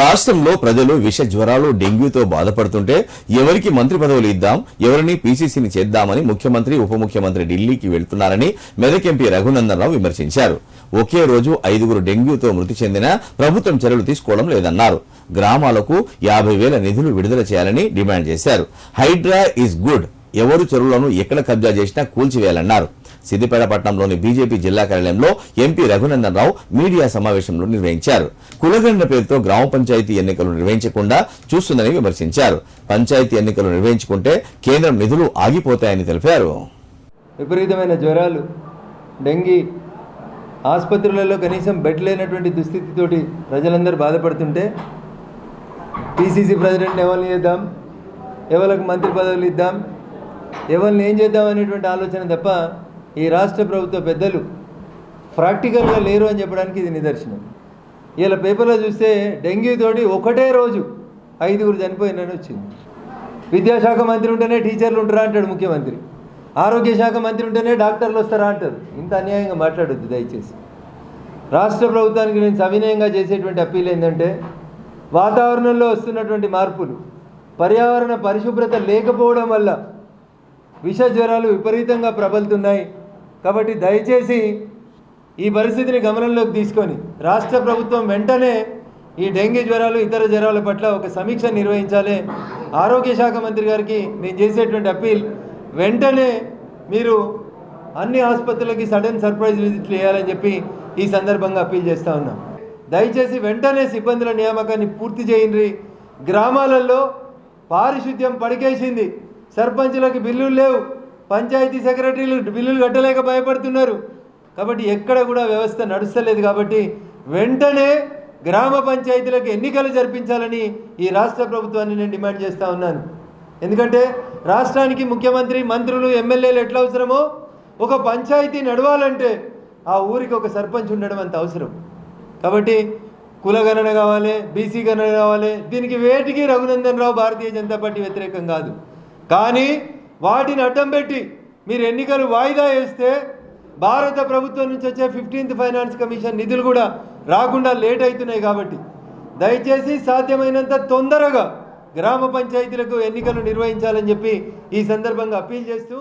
రాష్ట్రంలో ప్రజలు విష జ్వరాలు డెంగ్యూతో బాధపడుతుంటే ఎవరికి మంత్రి పదవులు ఇద్దాం ఎవరిని పీసీసీని చేద్దామని ముఖ్యమంత్రి ఉప ముఖ్యమంత్రి ఢిల్లీకి వెళ్తున్నారని మెదక్ ఎంపీ రఘునందన్ రావు విమర్శించారు. ఒకే రోజు ఐదుగురు డెంగ్యూతో మృతి చెందిన ప్రభుత్వం చర్యలు తీసుకోవడం లేదన్నారు. గ్రామాలకు యాభై వేల నిధులు విడుదల చేయాలని డిమాండ్ చేశారు. Hydraa is good. ఎవరు చెరువులను ఎక్కడ కబ్జా చేసినా కూల్చివేయాలన్నారు. సిద్దిపేట పట్టణంలోని బీజేపీ జిల్లా కార్యాలయంలో ఎంపీ రఘునందన్ రావు మీడియా సమావేశంలో నిర్వహించారు. కులగండ పేరుతో గ్రామ పంచాయతీ ఎన్నికలు నిర్వహించకుండా చూస్తుందని విమర్శించారు. పంచాయతీ ఎన్నికలు నిర్వహించుకుంటే కేంద్రం నిధులు ఆగిపోతాయని తెలిపారు. విపరీతమైన జ్వరాలు డెంగీ ఆసుపత్రులలో కనీసం బెడ్ లేనటువంటి దుస్థితితోటి ప్రజలందరూ బాధపడుతుంటే పిసిసి ప్రెసిడెంట్ ఎవరిని చేద్దాం? ఎవరికి మంత్రి పదవులు ఇద్దాం? ఎవరిని ఏం చేద్దాం అనేటువంటి ఆలోచన తప్ప ఈ రాష్ట్ర ప్రభుత్వ పెద్దలు ప్రాక్టికల్గా లేరు అని చెప్పడానికి ఇది నిదర్శనం. ఇలా పేపర్లో చూస్తే డెంగ్యూ తోటి ఒకటే రోజు ఐదుగురు చనిపోయినని వచ్చింది. విద్యాశాఖ మంత్రి ఉంటేనే టీచర్లు ఉంటారా అంటాడు ముఖ్యమంత్రి. ఆరోగ్య శాఖ మంత్రి ఉంటేనే డాక్టర్లు వస్తారా అంటారు. ఇంత అన్యాయంగా మాట్లాడొద్దు దయచేసి. రాష్ట్ర ప్రభుత్వానికి నేను సవినయంగా చేసేటువంటి అప్పీల్ ఏంటంటే వాతావరణంలో వస్తున్నటువంటి మార్పులు పర్యావరణ పరిశుభ్రత లేకపోవడం వల్ల విష జ్వరాలు విపరీతంగా ప్రబలుతున్నాయి. కాబట్టి దయచేసి ఈ పరిస్థితిని గమనంలోకి తీసుకొని రాష్ట్ర ప్రభుత్వం వెంటనే ఈ డెంగీ జ్వరాలు ఇతర జ్వరాల పట్ల ఒక సమీక్ష నిర్వహించాలి. ఆరోగ్య శాఖ మంత్రి గారికి నేను చేసేటువంటి అప్పీల్ వెంటనే మీరు అన్ని ఆసుపత్రులకి సడన్ సర్ప్రైజ్ విజిట్లు చేయాలని చెప్పి ఈ సందర్భంగా అప్పీల్ చేస్తా ఉన్నాం. దయచేసి వెంటనే సిబ్బందుల నియామకాన్ని పూర్తి చేయండి. గ్రామాలలో పారిశుద్ధ్యం పడికేసింది. సర్పంచులకు బిల్లులు లేవు. పంచాయతీ సెక్రటరీలు బిల్లులు కట్టలేక భయపడుతున్నారు. కాబట్టి ఎక్కడ కూడా వ్యవస్థ నడుస్తలేదు కాబట్టి వెంటనే గ్రామ పంచాయతీలకు ఎన్నికలు జరిపించాలని ఈ రాష్ట్ర ప్రభుత్వాన్ని నేను డిమాండ్ చేస్తూ ఉన్నాను. ఎందుకంటే రాష్ట్రానికి ముఖ్యమంత్రి మంత్రులు ఎమ్మెల్యేలు ఎట్లా అవసరమో ఒక పంచాయతీ నడవాలంటే ఆ ఊరికి ఒక సర్పంచ్ ఉండడం అంత అవసరం. కాబట్టి కులగణన కావాలి బీసీ గణన కావాలి దీనికి వేటికి రఘునందన్ రావు భారతీయ జనతా పార్టీ వ్యతిరేకం కాదు. కానీ వాటిని అడ్డం పెట్టి మీరు ఎన్నికలు వాయిదా వేస్తే భారత ప్రభుత్వం నుంచి వచ్చే ఫిఫ్టీన్త్ ఫైనాన్స్ కమిషన్ నిధులు కూడా రాకుండా లేట్ అవుతున్నాయి కాబట్టి దయచేసి సాధ్యమైనంత తొందరగా గ్రామ పంచాయతీలకు ఎన్నికలు నిర్వహించాలని చెప్పి ఈ సందర్భంగా అప్పీల్ చేస్తూ